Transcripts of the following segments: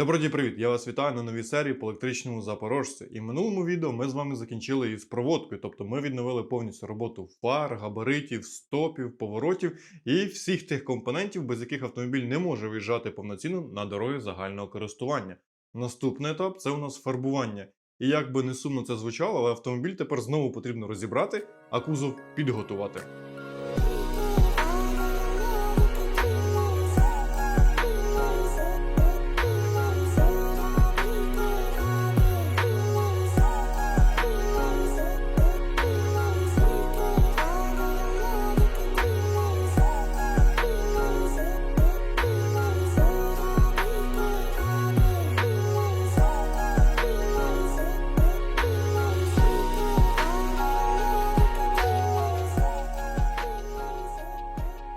Добрий день, привіт! Я вас вітаю на новій серії по електричному запорожцю. І в минулому відео ми з вами закінчили із проводкою, тобто ми відновили повністю роботу фар, габаритів, стопів, поворотів і всіх тих компонентів, без яких автомобіль не може виїжджати повноцінно на дороги загального користування. Наступний етап це у нас фарбування. І як би не сумно це звучало, але автомобіль тепер знову потрібно розібрати, а кузов підготувати.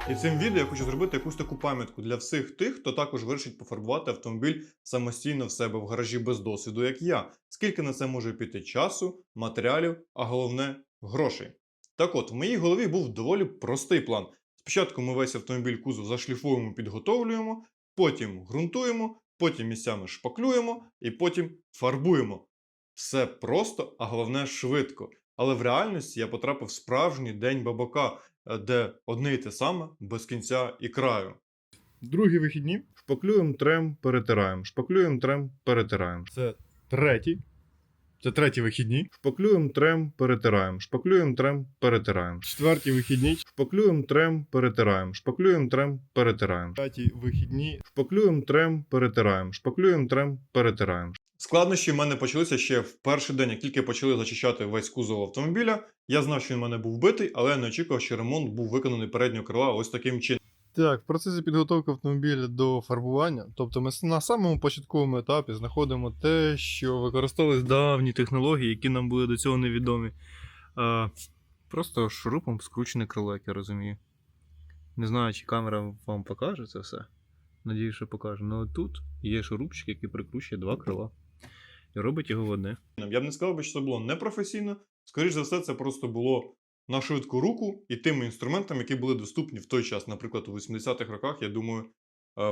І цим відео я хочу зробити якусь таку пам'ятку для всіх тих, хто також вирішить пофарбувати автомобіль самостійно в себе в гаражі без досвіду, як я. Скільки на це може піти часу, матеріалів, а головне грошей. Так от, в моїй голові був доволі простий план. Спочатку ми весь автомобіль кузов зашліфуємо, підготовлюємо, потім ґрунтуємо, потім місцями шпаклюємо і потім фарбуємо. Все просто, а головне швидко. Але в реальності я потрапив в справжній день бабака, е, де одне й те саме без кінця і краю. Другі вихідні шпаклюємо трем, перетираємо. Шпаклюємо трем, перетираємо. Це третій. Це треті вихідні. Шпаклюємо трем, перетираємо. Шпаклюємо трем, перетираємо. Четверті вихідні. Шпаклюємо трем, перетираємо. Шпаклюємо трем, перетираємо. П'яті вихідні. Шпаклюємо трем, перетираємо. Шпаклюємо трем, перетираємо. Складнощі в мене почалися ще в перший день, як тільки почали зачищати весь кузов автомобіля. Я знав, що він в мене був битий, але я не очікував, що ремонт був виконаний переднього крила ось таким чином. Так, в процесі підготовки автомобіля до фарбування, тобто ми на самому початковому етапі знаходимо те, що використовувались давні технології, які нам були до цього невідомі. А, просто шурупом скручене крило, як я розумію. Не знаю, чи камера вам покаже це все. Надіюсь, що покаже. Ну тут є шурупчик, який прикручує два крила. Робить його одне. Я б не сказав би, що це було непрофесійно. Скоріше за все, це просто було на швидку руку і тими інструментами, які були доступні в той час. Наприклад, у 80-х роках, я думаю, е,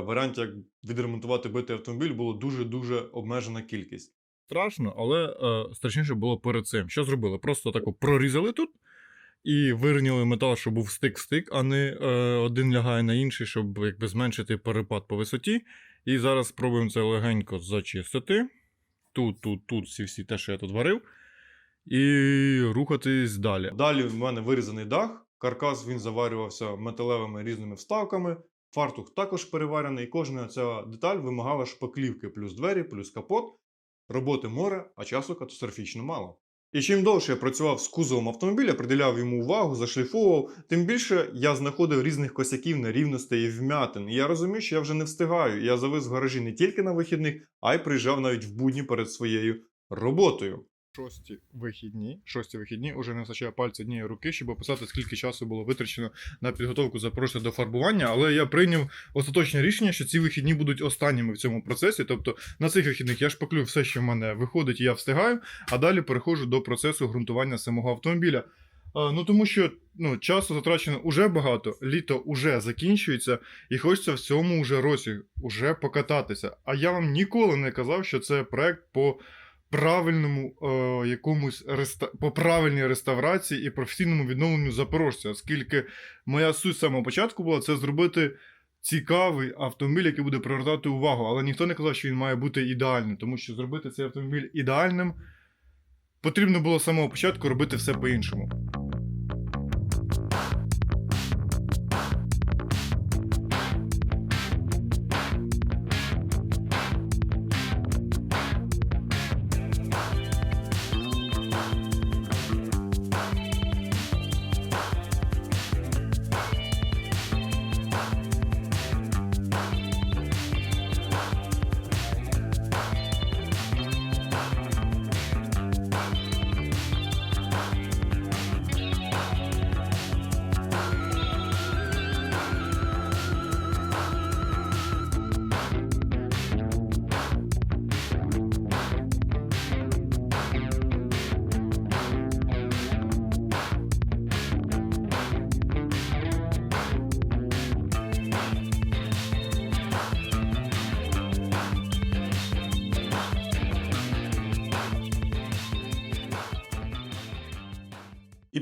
варіантів, як відремонтувати битий автомобіль, було дуже-дуже обмежена кількість. Страшно, але е, страшніше було перед цим. Що зробили? Просто тако прорізали тут і вирівняли метал, щоб був стик-стик, а не е, один лягає на інший, щоб якби зменшити перепад по висоті. І зараз спробуємо це легенько зачистити. Тут, тут, тут всі всі те, що я тут варив. І рухатись далі. Далі в мене вирізаний дах, каркас він заварювався металевими різними вставками. Фартух також переварений, кожна ця деталь вимагала шпаклівки, плюс двері, плюс капот. Роботи море, а часу катастрофічно мало. І чим довше я працював з кузовом автомобіля, приділяв йому увагу, зашліфовував, тим більше я знаходив різних косяків, нерівностей і вмятин. І я розумів, що я вже не встигаю. Я завис в гаражі не тільки на вихідних, а й приїжджав навіть в будні перед своєю роботою. Шості вихідні, шості вихідні уже не вистачає пальця однієї руки, щоб описати, скільки часу було витрачено на підготовку запрошення до фарбування. Але я прийняв остаточне рішення, що ці вихідні будуть останніми в цьому процесі. Тобто на цих вихідних я шпаклю все, що в мене виходить, і я встигаю, а далі переходжу до процесу ґрунтування самого автомобіля. А, ну тому що ну, часу затрачено уже багато, літо уже закінчується, і хочеться в цьому уже році уже покататися. А я вам ніколи не казав, що це проект по правильному е, якомусь реста... по правильній реставрації і професійному відновленню запорожця, оскільки моя суть з самого початку була це зробити цікавий автомобіль, який буде привертати увагу. Але ніхто не казав, що він має бути ідеальним, тому що зробити цей автомобіль ідеальним потрібно було з самого початку робити все по-іншому.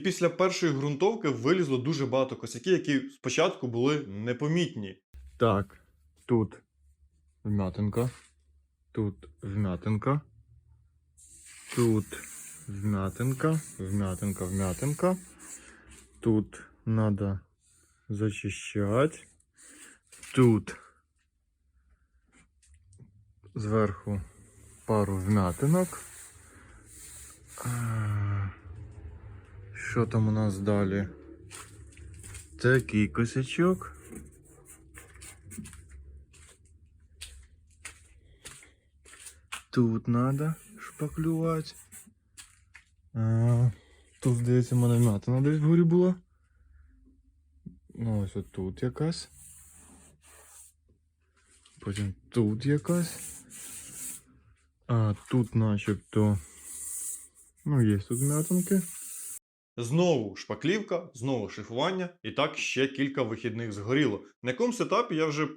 Після першої ґрунтовки вилізло дуже багато косяків, які спочатку були непомітні. Так, тут вмятинка, тут вмятинка, тут вмятинка, вмятинка, вмятинка. Тут надо зачищать. Тут зверху пару вмятинок. А, Що там у нас далі? Такий косячок. Тут надо шпаклювати. А, тут, здається, в мене м'ятина десь вгорі була. Ну, ось тут якась. Потім тут якась. А тут начебто. Ну, є тут м'ятинки. Знову шпаклівка, знову шліфування, і так ще кілька вихідних згоріло. На якомусь етапі я вже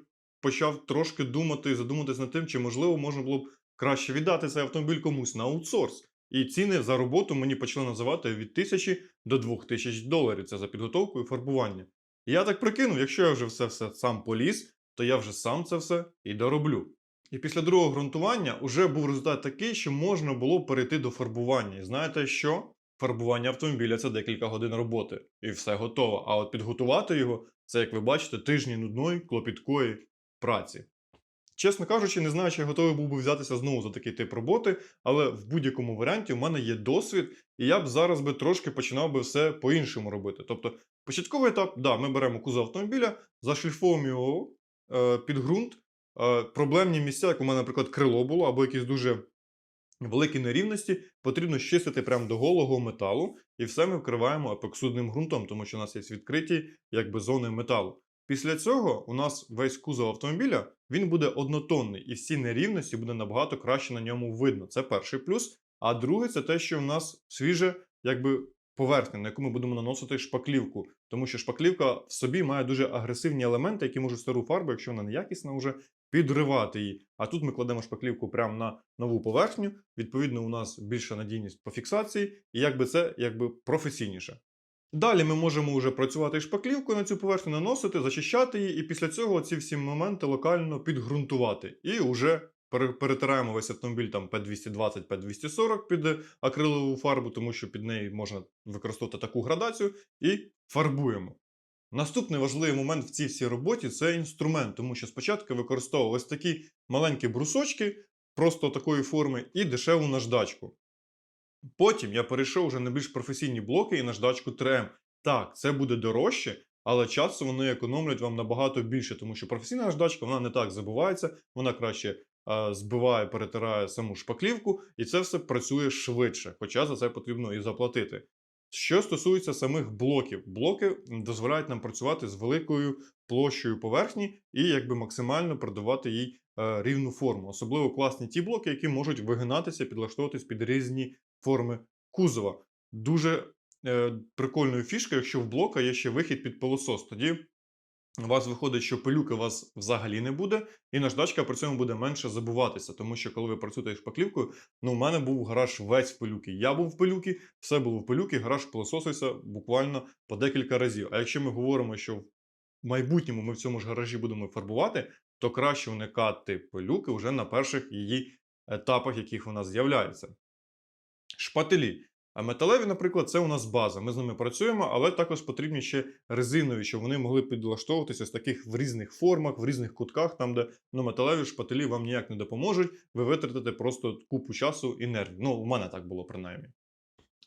почав трошки думати і задуматись над тим, чи можливо можна було б краще віддати цей автомобіль комусь на аутсорс. І ціни за роботу мені почали називати від 1000 до 2000 доларів. Це за підготовку і фарбування. І я так прикинув, якщо я вже все все сам поліз, то я вже сам це все і дороблю. І після другого ґрунтування вже був результат такий, що можна було перейти до фарбування. І знаєте що? Фарбування автомобіля це декілька годин роботи, і все готово. А от підготувати його це, як ви бачите, тижні нудної, клопіткої праці. Чесно кажучи, не знаю, чи я готовий був би взятися знову за такий тип роботи, але в будь-якому варіанті у мене є досвід, і я б зараз би трошки починав би все по-іншому робити. Тобто, початковий етап, да, ми беремо кузов автомобіля, зашліфовуємо його е, під ґрунт. Е, проблемні місця, як у мене, наприклад, крило було, або якісь дуже великі нерівності, потрібно щистити прямо до голого металу, і все ми вкриваємо епоксидним ґрунтом, тому що у нас є відкриті якби зони металу. Після цього у нас весь кузов автомобіля він буде однотонний, і всі нерівності буде набагато краще на ньому видно. Це перший плюс. А другий це те, що в нас свіже, якби поверхня, на яку ми будемо наносити шпаклівку. Тому що шпаклівка в собі має дуже агресивні елементи, які можуть стару фарбу, якщо вона неякісна, вже підривати її. А тут ми кладемо шпаклівку прямо на нову поверхню. Відповідно, у нас більша надійність по фіксації, і якби це якби професійніше. Далі ми можемо вже працювати шпаклівкою на цю поверхню, наносити, зачищати її, і після цього ці всі моменти локально підґрунтувати. І вже перетираємо весь автомобіль там P220, P240 під акрилову фарбу, тому що під неї можна використовувати таку градацію, і фарбуємо. Наступний важливий момент в цій всій роботі це інструмент, тому що спочатку ось такі маленькі брусочки, просто такої форми, і дешеву наждачку. Потім я перейшов вже на більш професійні блоки і наждачку 3М. Так, це буде дорожче, але часу вони економлять вам набагато більше, тому що професійна наждачка вона не так забувається, вона краще а, збиває, перетирає саму шпаклівку, і це все працює швидше, хоча за це потрібно і заплатити. Що стосується самих блоків, блоки дозволяють нам працювати з великою площею поверхні і якби максимально придавати їй е, рівну форму. Особливо класні ті блоки, які можуть вигинатися, підлаштовуватись під різні форми кузова. Дуже е, прикольною фішкою, якщо в блока є ще вихід під пилосос. Тоді у вас виходить, що пилюки у вас взагалі не буде, і наждачка при цьому буде менше забуватися. Тому що коли ви працюєте шпаклівкою, ну у мене був гараж весь в пилюки. Я був в пилюки, все було в пилюки, гараж пилососився буквально по декілька разів. А якщо ми говоримо, що в майбутньому ми в цьому ж гаражі будемо фарбувати, то краще уникати пилюки вже на перших її етапах, яких вона з'являється. Шпателі. А металеві, наприклад, це у нас база. Ми з ними працюємо, але також потрібні ще резинові, щоб вони могли підлаштовуватися з таких в різних формах, в різних кутках, там, де ну, металеві шпателі вам ніяк не допоможуть. Ви витратите просто купу часу і нервів. Ну, у мене так було принаймні.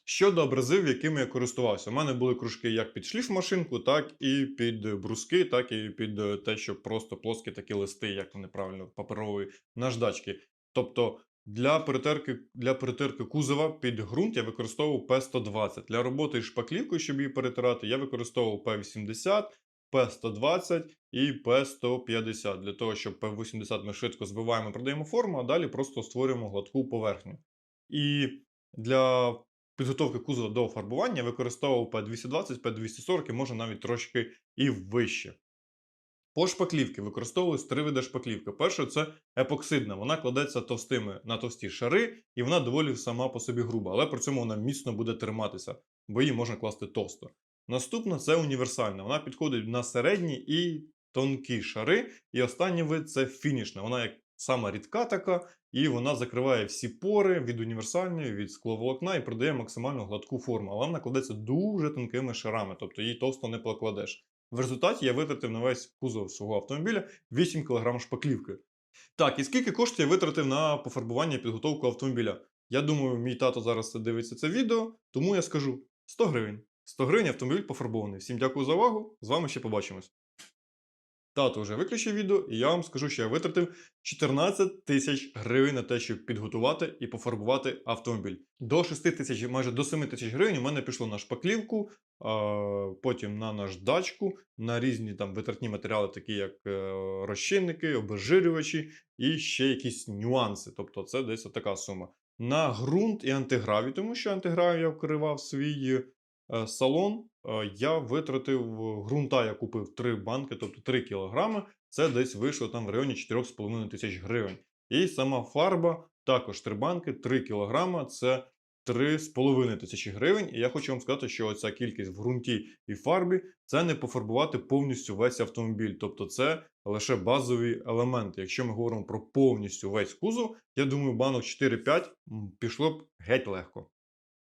Щодо абразивів, якими я користувався, у мене були кружки як під шліфмашинку, так і під бруски, так і під е, те, що просто плоскі такі листи, як вони правильно, паперові наждачки. Тобто для перетерки, для перетерки кузова під ґрунт я використовував P120. Для роботи шпаклівкою, щоб її перетирати, я використовував P80, P120 і P150. Для того, щоб P80 ми швидко збиваємо продаємо форму, а далі просто створюємо гладку поверхню. І для підготовки кузова до фарбування використовував P220, P240 і може навіть трошки і вище. По шпаклівки використовувались три види шпаклівки. Перше це епоксидна. Вона кладеться товстими на товсті шари, і вона доволі сама по собі груба, але при цьому вона міцно буде триматися. бо її можна класти товсто. Наступна це універсальна. Вона підходить на середні і тонкі шари. І останній вид це фінішна. Вона як сама рідка така, і вона закриває всі пори від універсальної, від скловолокна і продає максимально гладку форму. Але вона кладеться дуже тонкими шарами, тобто її товсто не покладеш. В результаті я витратив на весь кузов свого автомобіля 8 кг шпаклівки. Так, і скільки коштів я витратив на пофарбування і підготовку автомобіля? Я думаю, мій тато зараз дивиться це відео, тому я скажу 100 гривень. 100 гривень автомобіль пофарбований. Всім дякую за увагу. З вами ще побачимось. Тато вже виключив відео, і я вам скажу, що я витратив 14 тисяч гривень на те, щоб підготувати і пофарбувати автомобіль. До 6 тисяч, майже до 7 тисяч гривень у мене пішло на шпаклівку, потім на наждачку, на різні там витратні матеріали, такі як е, розчинники, обезжирювачі і ще якісь нюанси. Тобто це десь така сума. На ґрунт і антигравій, тому що антигравій я вкривав свій е, салон. Е, Я витратив е, ґрунта, я купив 3 банки, тобто 3 кілограми. Це десь вийшло там в районі 4,5 тисяч гривень. І сама фарба також 3 банки, 3 кілограма. Це 3,5 тисячі гривень. І я хочу вам сказати, що оця кількість в ґрунті і фарбі це не пофарбувати повністю весь автомобіль. Тобто це лише базові елементи. Якщо ми говоримо про повністю весь кузов, я думаю, банок 4-5 пішло б геть легко.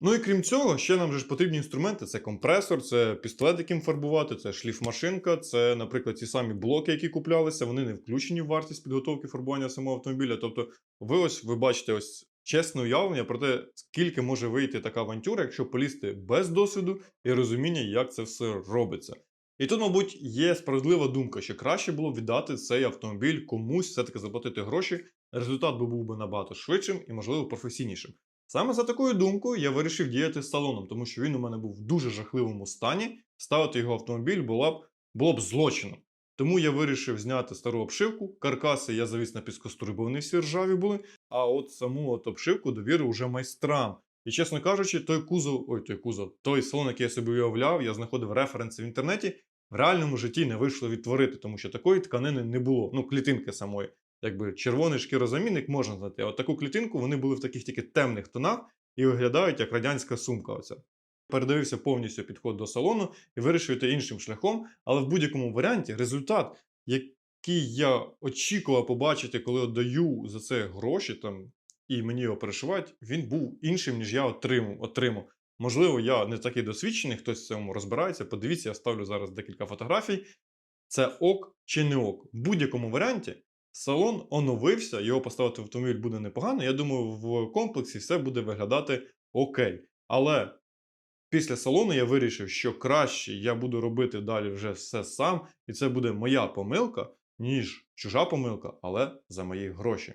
Ну і крім цього, ще нам же ж потрібні інструменти: це компресор, це пістолет, яким фарбувати, це шліфмашинка, це, наприклад, ті самі блоки, які куплялися, вони не включені в вартість підготовки фарбування самого автомобіля. Тобто, ви ось ви бачите ось чесне уявлення про те, скільки може вийти така авантюра, якщо полізти без досвіду і розуміння, як це все робиться. І тут, мабуть, є справедлива думка, що краще було б віддати цей автомобіль комусь, все-таки заплатити гроші. Результат би був би набагато швидшим і, можливо, професійнішим. Саме за такою думкою я вирішив діяти з салоном, тому що він у мене був в дуже жахливому стані. Ставити його автомобіль було б, було б злочином. Тому я вирішив зняти стару обшивку. Каркаси я завіз на піскоструй, бо вони всі ржаві були. А от саму от обшивку довірив уже майстрам. І чесно кажучи, той кузов, ой, той кузов, той салон, який я собі уявляв, я знаходив референси в інтернеті. В реальному житті не вийшло відтворити, тому що такої тканини не було. Ну, клітинки самої. Якби червоний шкірозамінник можна знайти. От таку клітинку вони були в таких тільки темних тонах і виглядають як радянська сумка. Оця. Передивився повністю підход до салону і вирішив йти іншим шляхом. Але в будь-якому варіанті результат, який я очікував побачити, коли отдаю за це гроші там, і мені його перешивають, він був іншим, ніж я отримав. Можливо, я не такий досвідчений, хтось в цьому розбирається. Подивіться, я ставлю зараз декілька фотографій. Це ок чи не ок. В будь-якому варіанті салон оновився, його поставити в автомобіль буде непогано. Я думаю, в комплексі все буде виглядати окей. Але після салону я вирішив, що краще я буду робити далі вже все сам, і це буде моя помилка, ніж чужа помилка, але за мої гроші.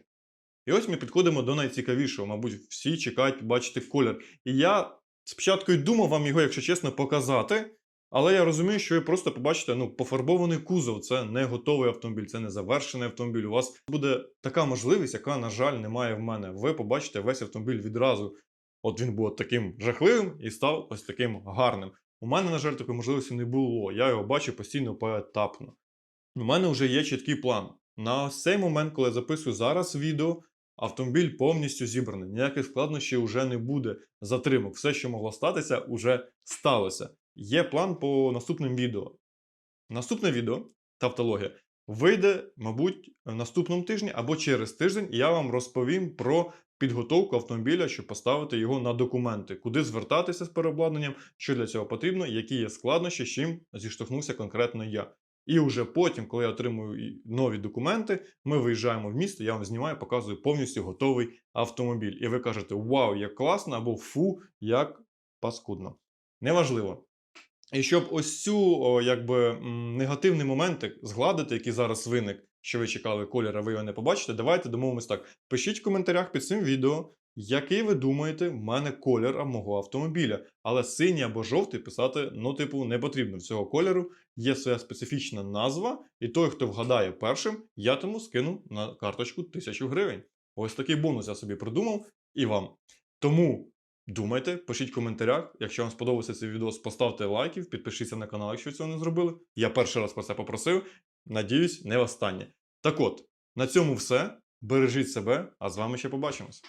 І ось ми підходимо до найцікавішого. Мабуть, всі чекають побачити колір. І я спочатку й думав вам його, якщо чесно, показати. Але я розумію, що ви просто побачите ну, пофарбований кузов. Це не готовий автомобіль, це не завершений автомобіль. У вас буде така можливість, яка, на жаль, немає в мене. Ви побачите весь автомобіль відразу. От він був таким жахливим і став ось таким гарним. У мене, на жаль, такої можливості не було. Я його бачу постійно поетапно. У мене вже є чіткий план. На цей момент, коли я записую зараз відео, автомобіль повністю зібраний. Ніяких складнощів вже не буде. Затримок. Все, що могло статися, уже сталося. Є план по наступним відео. Наступне відео, тавтологія, вийде, мабуть, в наступному тижні або через тиждень, і я вам розповім про підготовку автомобіля, щоб поставити його на документи, куди звертатися з переобладнанням, що для цього потрібно, які є складнощі, з чим зіштовхнувся конкретно я. І вже потім, коли я отримую нові документи, ми виїжджаємо в місто, я вам знімаю, показую повністю готовий автомобіль. І ви кажете, вау, як класно, або фу, як паскудно. Неважливо. І щоб ось цю о, якби, негативний моментик згладити, який зараз виник, що ви чекали колір, а ви його не побачите, давайте домовимось так. Пишіть в коментарях під цим відео, який ви думаєте, в мене колір мого автомобіля. Але синій або жовтий писати, ну, типу, не потрібно. В цього кольору є своя специфічна назва, і той, хто вгадає першим, я тому скину на карточку 1000 гривень. Ось такий бонус я собі придумав і вам. Тому думайте, пишіть в коментарях. Якщо вам сподобався цей відео, поставте лайків, підпишіться на канал, якщо цього не зробили. Я перший раз про це попросив. Надіюсь, не востаннє. Так от, на цьому все. Бережіть себе, а з вами ще побачимось.